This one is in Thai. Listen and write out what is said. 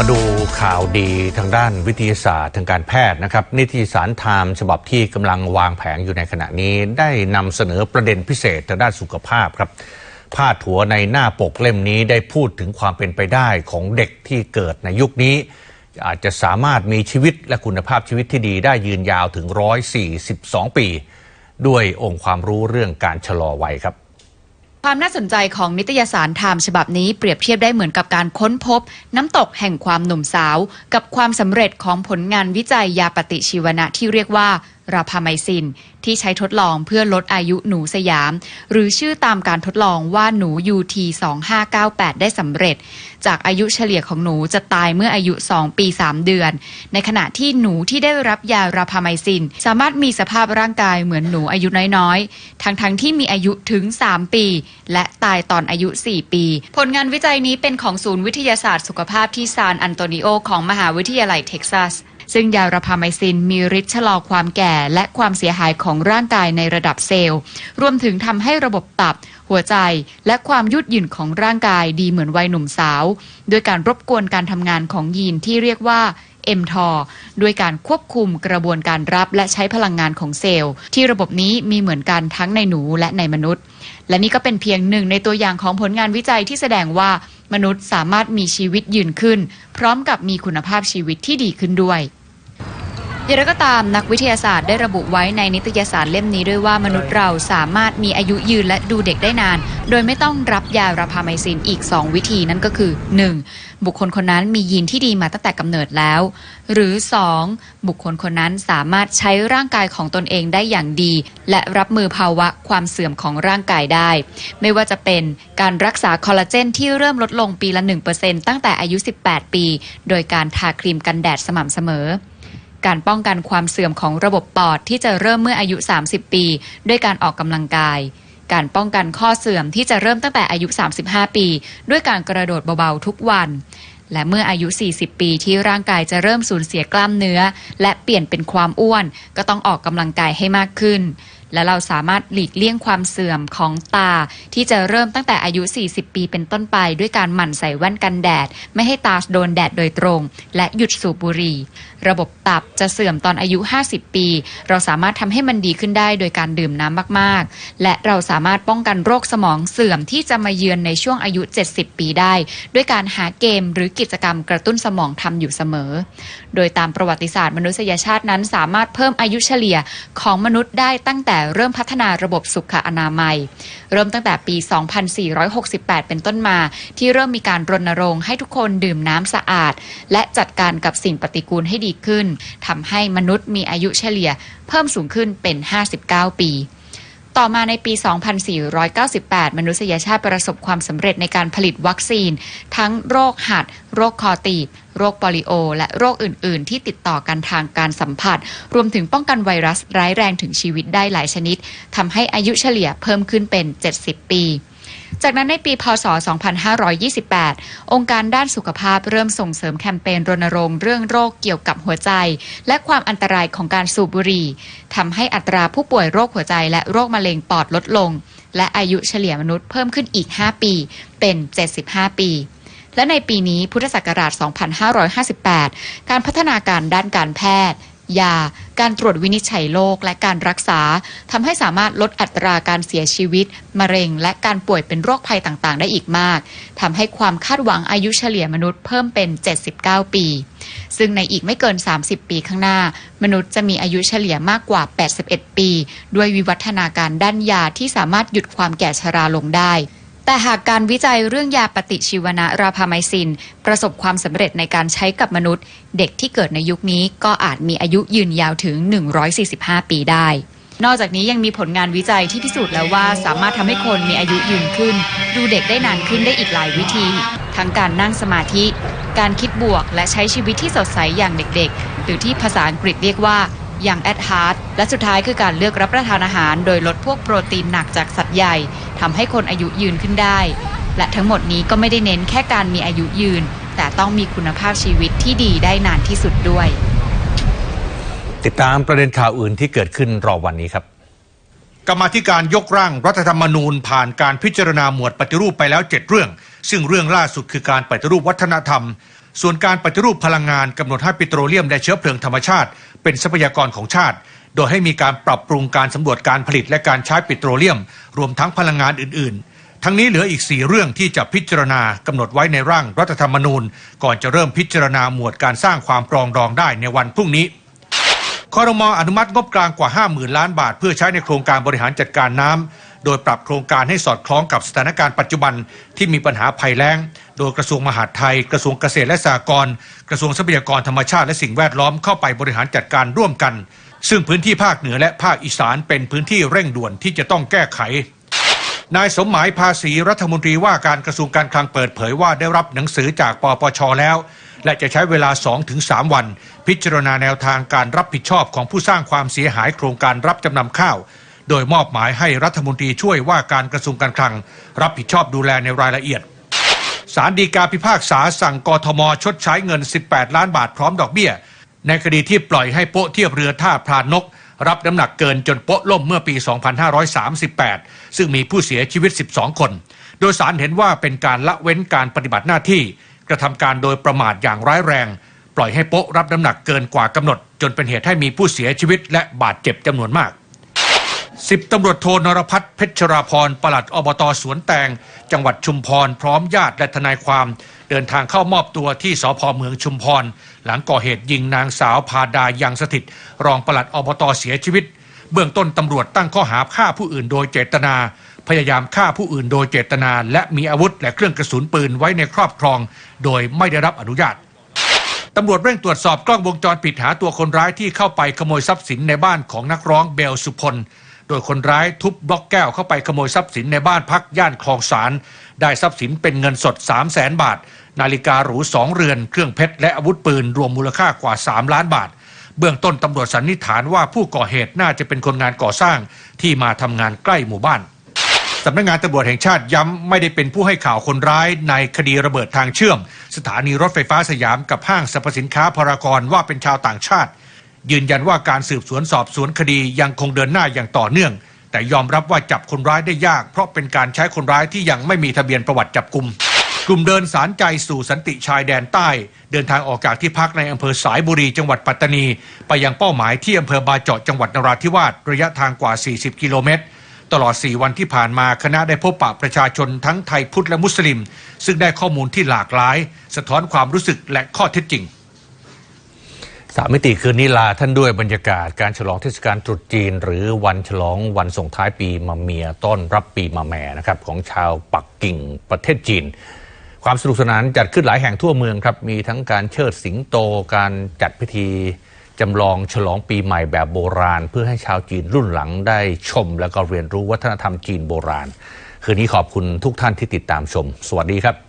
มาดูข่าวดีทางด้านวิทยาศาสตร์ทางการแพทย์นะครับ นิตยสารไทม์ฉบับที่กำลังวางแผงอยู่ในขณะนี้ ได้นำเสนอประเด็นพิเศษทางด้านสุขภาพครับพาดหัวในหน้าปกเล่มนี้ได้พูดถึงความเป็นไปได้ของเด็กที่เกิดในยุคนี้ อาจจะสามารถมีชีวิตและคุณภาพชีวิตที่ดีได้ยืนยาวถึง 142 ปี ด้วยองค์ความรู้เรื่องการชะลอวัยครับ ความน่าสนใจของนิตยสารไทม์ฉบับนี้เปรียบเทียบได้เหมือนกับการค้นพบ น้ำตกแห่งความหนุ่มสาว กับความสำเร็จของผลงานวิจัยยาปฏิชีวนะที่เรียกว่า ราพาไมซิน ที่ใช้ทดลองเพื่อลดอายุหนูสยาม หรือชื่อตามการทดลองว่าหนู UT 2598 ได้สำเร็จ จากอายุเฉลี่ยของหนูจะตายเมื่ออายุ 2 ปี 3 เดือน ในขณะที่หนูที่ได้รับยาราพาไมซิน สามารถมีสภาพร่างกายเหมือนหนูอายุน้อยๆ ทั้งๆทที่มีอายุถึง 3 ปี และตายตอนอายุ 4 ปี ผลงานวิจัยนี้เป็นของศูนย์วิทยาศาสตร์สุขภาพที่ซานอันโตนิโอของมหาวิทยาลัยเท็กซัส ซึ่งยาราพาไมซินมีฤทธิ์ชะลอความแก่และความเสียหายของร่างกายในระดับเซลล์ รวมถึงทำให้ระบบตับ หัวใจ และความยืดหยุ่นของร่างกายดีเหมือนวัยหนุ่มสาว ด้วยการรบกวนการทำงานของยีนที่เรียกว่า m t o r ด้วยการควบคุมกระบวนการรับและใช้พลังงานของเซลล์ ที่ระบบนี้มีเหมือนกันทั้งในหนูและในมนุษย์ และนี่ก็เป็นเพียงหนึ่งในตัวอย่างของผลงานวิจัยที่แสดงว่ามนุษย์สามารถมีชีวิตยืนขึ้น พร้อมกับมีคุณภาพชีวิตที่ดีขึ้นด้วย อย่างไรก็ตามนักวิทยาศาสตร์ได้ระบุไว้ในนิตยสารเล่มนี้ด้วยว่ามนุษย์เราสามารถมีอายุยืนและดูเด็กได้นาน โดยไม่ต้องรับยาราพาไมซินอีก 2 วิธีนั่นก็คือ 1. บุคคลคนนั้นมียีนที่ดีมาตั้งแต่กำเนิดแล้ว หรือ 2. บุคคลคนนั้นสามารถใช้ร่างกายของตนเองได้อย่างดี และรับมือภาวะความเสื่อมของร่างกายได้ ไม่ว่าจะเป็นการรักษาคอลลาเจนที่เริ่มลดลงปีละ 1%ตั้งแต่อายุ 18 ปี โดยการทาครีมกันแดดสม่ำเสมอ การป้องกันความเสื่อมของระบบปอดที่จะเริ่มเมื่ออายุ 30 ปี ด้วยการออกกำลังกาย การป้องกันข้อเสื่อมที่จะเริ่มตั้งแต่อายุ 35 ปี ด้วยการกระโดดเบาๆทุกวัน และเมื่ออายุ 40 ปีที่ร่างกายจะเริ่มสูญเสียกล้ามเนื้อ และเปลี่ยนเป็นความอ้วน ก็ต้องออกกำลังกายให้มากขึ้น และเราสามารถหลีกเลี่ยงความเสื่อมของตา ที่จะเริ่มตั้งแต่อายุ 40 ปีเป็นต้นไป ด้วยการหมั่นใส่แว่นกันแดด ไม่ให้ตาโดนแดดโดยตรง และหยุดสูบบุหรี่ ระบบตับจะเสื่อมตอนอายุ 50 ปี เราสามารถทำให้มันดีขึ้นได้โดยการดื่มน้ำมากๆ และเราสามารถป้องกันโรคสมองเสื่อมที่จะมาเยือนในช่วงอายุ 70 ปีได้ ด้วยการหาเกมหรือกิจกรรมกระตุ้นสมองทำอยู่เสมอ โดยตามประวัติศาสตร์มนุษยชาตินั้นสามารถเพิ่มอายุเฉลี่ยของมนุษย์ได้ตั้งแต่เริ่มพัฒนาระบบสุขอนามัย เริ่มตั้งแต่ปี 2468 เป็นต้นมา ที่เริ่มมีการรณรงค์ให้ทุกคนดื่มน้ำสะอาด และจัดการกับสิ่งปฏิกูลให้ดีขึ้นทำให้มนุษย์มีอายุเฉลี่ยเพิ่มสูงขึ้นเป็น 59 ปี ต่อมาในปี 2498 มนุษยชาติประสบความสำเร็จในการผลิตวัคซีน ทั้งโรคหัด โรคคอตีบ โรคปอลิโอ และโรคอื่น ๆ ที่ติดต่อกันทางการสัมผัส รวมถึงป้องกันไวรัสร้ายแรงถึงชีวิตได้หลายชนิดทำให้อายุเฉลี่ยเพิ่มขึ้นเป็น 70 ปี จากนั้นในปีพศ 2528 องค์การด้านสุขภาพเริ่มส่งเสริมแคมเปญรณรงค์เรื่องโรคเกี่ยวกับหัวใจ และความอันตรายของการสูบบุหรี่ทำให้อัตราผู้ป่วยโรคหัวใจและโรคมะเร็งปอดลดลง และอายุเฉลี่ยมนุษย์เพิ่มขึ้นอีก 5 ปี เป็น 75 ปีและในปีนี้พุทธศักราช 2558 การพัฒนาการด้านการแพทย์ ยา การตรวจวินิจฉัยโรคและการรักษาทำให้สามารถลดอัตราการเสียชีวิต มะเร็ง และการป่วยเป็นโรคภัยต่างๆ ได้อีกมากทำให้ความคาดหวังอายุเฉลี่ยมนุษย์เพิ่มเป็น 79 ปี ซึ่งในอีกไม่เกิน 30 ปีข้างหน้า มนุษย์จะมีอายุเฉลี่ยมากกว่า 81 ปี ด้วยวิวัฒนาการด้านยาที่สามารถหยุดความแก่ชราลงได้ แต่หากการวิจัยเรื่องยาปฏิชีวนะราพาไมซิน ประสบความสำเร็จในการใช้กับมนุษย์ เด็กที่เกิดในยุคนี้ก็อาจมีอายุยืนยาวถึง 145 ปีได้ นอกจากนี้ยังมีผลงานวิจัยที่พิสูจน์แล้วว่าสามารถทำให้คนมีอายุยืนขึ้น ดูเด็กได้นานขึ้นได้อีกหลายวิธี ทั้งการนั่งสมาธิ การคิดบวกและใช้ชีวิตที่สดใสอย่างเด็กๆ หรือที่ภาษาอังกฤษเรียกว่า อย่างแอดฮาร์ดและสุดท้ายคือการเลือกรับประทานอาหาร โดยลดพวกโปรตีนหนักจากสัตว์ใหญ่ทำให้คนอายุยืนขึ้นได้ และทั้งหมดนี้ก็ไม่ได้เน้นแค่การมีอายุยืน แต่ต้องมีคุณภาพชีวิตที่ดีได้นานที่สุดด้วย ติดตามประเด็นข่าวอื่นที่เกิดขึ้นรอวันนี้ครับกรรมาธิการยกร่างรัฐธรรมนูญผ่านการพิจารณาหมวดปฏิรูปไปแล้ว 7 เรื่อง ซึ่งเรื่องล่าสุดคือการปฏิรูปวัฒนธรรม ส่วนการปฏิรูปพลังงานกำหนดให้ปิโตรเลียมและเชื้อเพลิงธรรมชาติ เป็นทรัพยากรของชาติ โดยให้มีการปรับปรุงการสำรวจการผลิตและการใช้ปิโตรเลียม รวมทั้งพลังงานอื่น ๆ ทั้งนี้เหลืออีก 4 เรื่องที่จะพิจารณากำหนดไว้ในร่างรัฐธรรมนูญ ก่อนจะเริ่มพิจารณาหมวดการสร้างความปรองดองได้ในวันพรุ่งนี้คอรมออนุมัติงบกลางกว่า 50,000 ล้านบาท เพื่อใช้ในโครงการบริหารจัดการน้ำโดยปรับโครงการให้สอดคล้องกับสถานการณ์ปัจจุบันที่มีปัญหาภัยแล้ง โดยกระทรวงมหาดไทย กระทรวงเกษตรและสหกรณ์กระทรวงทรัพยากรธรรมชาติและสิ่งแวดล้อมเข้าไปบริหารจัดการร่วมกัน ซึ่งพื้นที่ภาคเหนือและภาคอีสานเป็นพื้นที่เร่งด่วนที่จะต้องแก้ไขนายสมหมายภาษีรัฐมนตรีว่าการกระทรวงการคลังเปิดเผยว่าได้รับหนังสือจากปปชแล้ว และจะใช้เวลา 2-3 วัน พิจารณาแนวทางการรับผิดชอบของผู้สร้างความเสียหายโครงการรับจำนำข้าว โดยมอบหมายให้รัฐมนตรีช่วยว่าการกระทรวงการคลัง รับผิดชอบดูแลในรายละเอียด ศาลฎีกาพิพากษาสั่งกทมชดใช้เงิน 18 ล้านบาทพร้อมดอกเบี้ย ในคดีที่ปล่อยให้โป๊ะเทียบเรือท่าพรานนกรับน้ำหนักเกินจนโป๊ะล่มเมื่อปี 2538 ซึ่งมีผู้เสียชีวิต 12 คน โดยสารเห็นว่าเป็นการละเว้นการปฏิบัติหน้าที่ กระทำการโดยประมาทอย่างร้ายแรง ปล่อยให้โป๊ะรับน้ำหนักเกินกว่ากำหนด จนเป็นเหตุให้มีผู้เสียชีวิตและบาดเจ็บจำนวนมาก สิบตำรวจโทนรพัฒน์เพชรราพรปลัดอบตสวนแตง จังหวัดชุมพร พร้อมญาติและทนายความ เดินทางเข้ามอบตัวที่สพเมืองชุมพร หลังก่อเหตุยิงนางสาวพาดายังสถิต รองปลัดอบตเสียชีวิต เบื้องต้นตำรวจตั้งข้อหาฆ่าผู้อื่นโดยเจตนา พยายามฆ่าผู้อื่นโดยเจตนา และมีอาวุธและเครื่องกระสุนปืนไว้ในครอบครอง โดยไม่ได้รับอนุญาตตำรวจเร่งตรวจสอบกล้องวงจรปิดหาตัวคนร้ายที่เข้าไปขโมยทรัพย์สินในบ้านของนักร้องเบลสุพล โดยคนร้ายทุบบล็อกแก้วเข้าไปขโมยทรัพย์สินในบ้านพักย่านคลองสาร ได้ทรัพย์สินเป็นเงินสด 3 0 0แสนบาท นาฬิกาหรูสองเรือน เครื่องเพชรและอาวุธปืนรวมมูลค่ากว่า 3 ล้านบาท เบื้องต้นตำรวจสันนิษฐานว่าผู้ก่อเหตุน่าจะเป็นคนงานก่อสร้างที่มาทำงานใกล้หมู่บ้านสำนักงานตำรวจแห่งชาติย้ำไม่ได้เป็นผู้ให้ข่าวคนร้ายในคดีระเบิดทางเชื่อม สถานีรถไฟฟ้าสยามกับห้างสรรพสินค้าพารากอนว่าเป็นชาวต่างชาติ ยืนยันว่าการสืบสวนสอบสวนคดียังคงเดินหน้าอย่างต่อเนื่อง แต่ยอมรับว่าจับคนร้ายได้ยาก เพราะเป็นการใช้คนร้ายที่ยังไม่มีทะเบียนประวัติจับกลุ่มกลุ่มเดินสารใจสู่สันติชายแดนใต้ เดินทางออกจากที่พักในอำเภอสายบุรีจังหวัดปัตตานี ไปยังเป้าหมายที่อำเภอบาเจาะจังหวัดนราธิวาสระยะทางกว่า 40 กิโลเมตร ตลอด 4 วันที่ผ่านมาคณะได้พบปะประชาชนทั้งไทยพุทธและมุสลิม ซึ่งได้ข้อมูลที่หลากหลาย สะท้อนความรู้สึกและข้อเท็จจริง สามมิติคืนนี้ลาท่านด้วยบรรยากาศการฉลองเทศกาลตรุษจีน หรือวันฉลองวันส่งท้ายปีมาเมียต้อนรับปีมาแม่นะครับของชาวปักกิ่งประเทศจีน ความสนุกสนานจัดขึ้นหลายแห่งทั่วเมืองครับ มีทั้งการเชิดสิงโตการจัดพิธีจำลองฉลองปีใหม่แบบโบราณ เพื่อให้ชาวจีนรุ่นหลังได้ชม และก็เรียนรู้วัฒนธรรมจีนโบราณ คืนนี้ขอบคุณทุกท่านที่ติดตามชม สวัสดีครับ